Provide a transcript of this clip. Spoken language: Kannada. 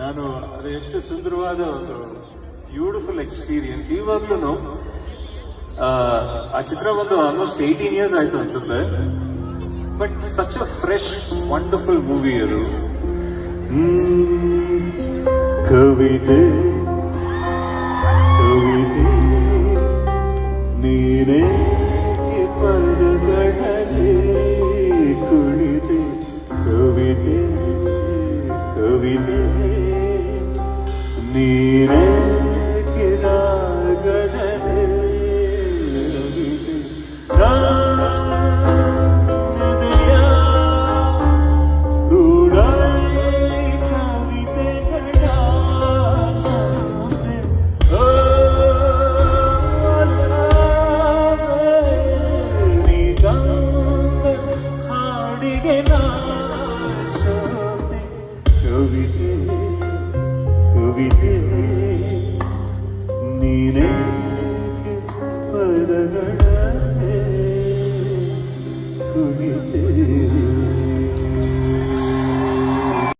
ನಾನು ಅದು ಎಷ್ಟು ಸುಂದರವಾದ ಒಂದು ಬ್ಯೂಟಿಫುಲ್ ಎಕ್ಸ್ಪೀರಿಯನ್ಸ್ ಇವಾಗ್ಲೂ ಆ ಚಿತ್ರ ಒಂದು ಆಲ್ಮೋಸ್ಟ್ ಏಯ್ಟೀನ್ ಇಯರ್ಸ್ ಆಯ್ತು ಅನ್ಸುತ್ತೆ. But such a fresh wonderful movie ಅದು. ಕವಿತೆ ಕವಿತೆ, ನೀನೇ ಪದಗಳಲ್ಲಿ ಕುಳಿತೆ ಕವಿತೆ. विने नीरे किरा किराग ಕವಿತೆ ಕವಿತೆ ನೀನೇ ಪದಗಳ ಕುರಿತೆ